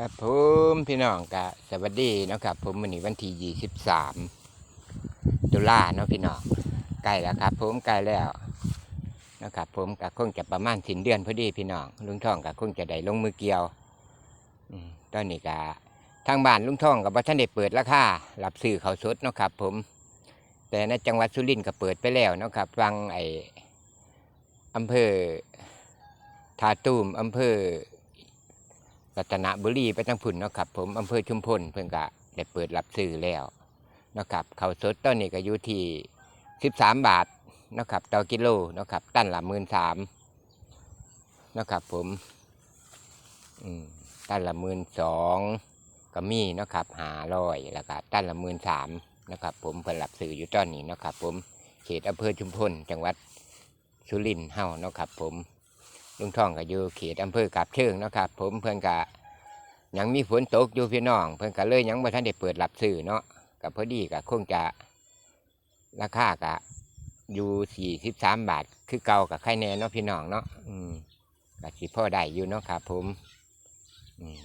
ครับผมพี่น้องกะสวัสดีนะครับ ผมวันนี้วันที่ยี่สิบสามตุลาเนาะพี่น้องใกล้แล้วครับ ผมใกล้แล้วนะครับผมกะคงจะประมาณสิ้นเดือนพอดีพี่น้องลุงทองกะคงจะได้ลงมือเกี่ยวตอนนี้กะทางบ้านลุงทองกับว่าท่านได้เปิดราคารับซื้อเขาสดเนาะครับ ผม แต่ในจังหวัดสุรินทร์ก็เปิดไปแล้วนะครับฟังไออำเภอทาตูมอำเภอ รัตนบุรีไปทางพุ่นเนาะครับผมอำเภอชุมพลเพิ่นก็ได้เปิดรับซื้อแล้วนะครับเขาสดตอนนี้ก็อยู่ที่13 บาทนะครับต่อกิโลนะครับตันละหมื่นสามนะครับผมอืมตันละหมื่นสองก็มีนะครับหาร้อยแล้วก็ตันละหมื่นสามนะครับ ผมเพิ่นรับซื้ออยู่ตอนนี้นะครับ ผมเขตอำเภอชุมพลจังหวัดสุรินทร์เฮ้านะครับผม ลุงท่องก็อยู่เขตอำเภอกาบเชิงนะครับ ผมเพิ่นก็ยังมีฝนตกอยู่พี่น้อง เพิ่นก็เลยยังบ่ทันได้เปิดรับซื้อเนาะก็พอดีก็คงจะราคาก็อยู่สี่สิบสามบาท คือเก่ากับไข่แน่เนาะพี่น้องเนาะอืมก็สิพอได้อยู่เนาะครับ ผม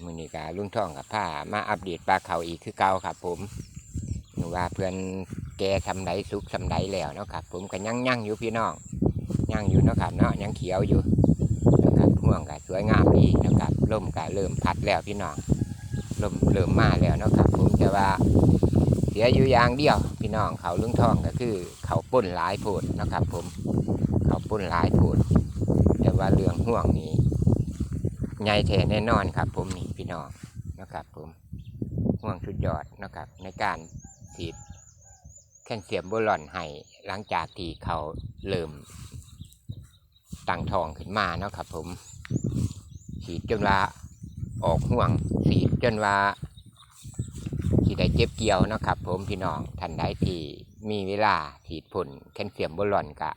มือนี้ก็ลุงท่องกับผ้ามาอัปเดตปลาเขาอีกคือเก่าครับ ผมหนูว่าเพื่อนแกทำไดสุกทำไดแล้วเนาะครับ ผมก็ยังยังอยู่พี่น้องยังอยู่เนาะครับเนาะยังเขียวอยู่ นะครับห่วงก็สวยงามดีนะครับลมก็เริ่มพัดแล้วพี่น้องลมเริ่มมาแล้วนะครับ ผมจะว่าเสียอยู่อย่างเดียว พี่น้องเขาลุงทองก็คือ เขาป่นหลายโพดนะครับ ผม เขาป่นหลายโพดแต่ว่าเรื่องห่วงนี้ใหญ่แท้แน่นอนครับ ผมนี่พี่น้องนะครับ ผมห่วงชุดยอดนะครับ ในการฉีดแคลเซียมโบลอนให้หลังจากที่เขาเริ่ม ตั้งทองขึ้นมาเนาะครับ ผมฉีดจนว่าออกห่วงฉีดจนว่าที่ได้เจ็บเกี่ยวเนาะครับ ผมพี่น้องท่านใดที่มีเวลาฉีดผลแคลเซียมบอลลอนกะ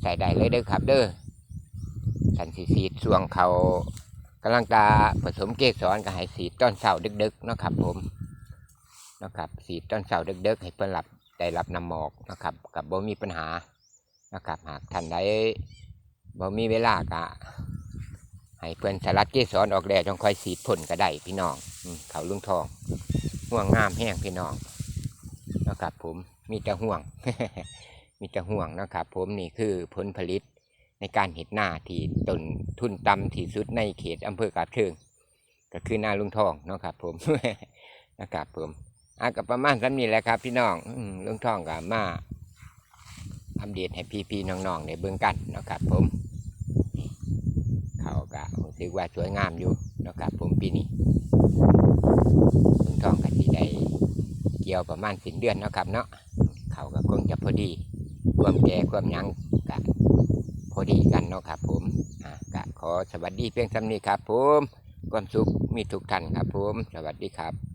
ใส่ได้เลยเด้อครับ เด้อท่านสีฉีดส่วงเขากำลังตาผสมเกสรก็ให้ฉีดต้นเสาดึกๆเนาะครับ ผมเนาะครับฉีดต้นเสาดึกๆ ให้เพื่อนรับได้รับน้ำหมอกนะครับ กับบ่มีปัญหานะครับ หากท่านใด บ่มีเวลากะให้เพื่อนสลัดเกสรออกแล้วจงคอยสีดพ่นก็ได้พี่น้องเขาลุงทองห่วงงามแห้งพี่น้องนะครับผมมีแต่ห่วง มีแต่ห่วงนะครับ ผมนี่คือผลผลิตในการเห็ดหน้าที่ต้นทุนต่ำที่สุดในเขตอำเภอกาบเชิง ก็คือหน้าลุงทองนะครับ ผมนะครับผมอากับประมาณซ้ำนี้แหละครับ พี่น้องลุงทองกับมา อัปเดตให้พี่ๆน้องๆในเบื้องกันนะครับผมเขาก็รู้สึกว่าสวยงามอยู่นะครับผมปีนี้ลุงทองก็ที่ได้เกี่ยวประมาณสินเดือนนะครับเนาะเขาก็คงจะพอดีความแก่ความยังกะพอดีกันเนาะครับผมอะกะขอสวัสดีเพียงสำนี้ครับผมความสุขมีทุกท่านครับผม สวัสดีครับ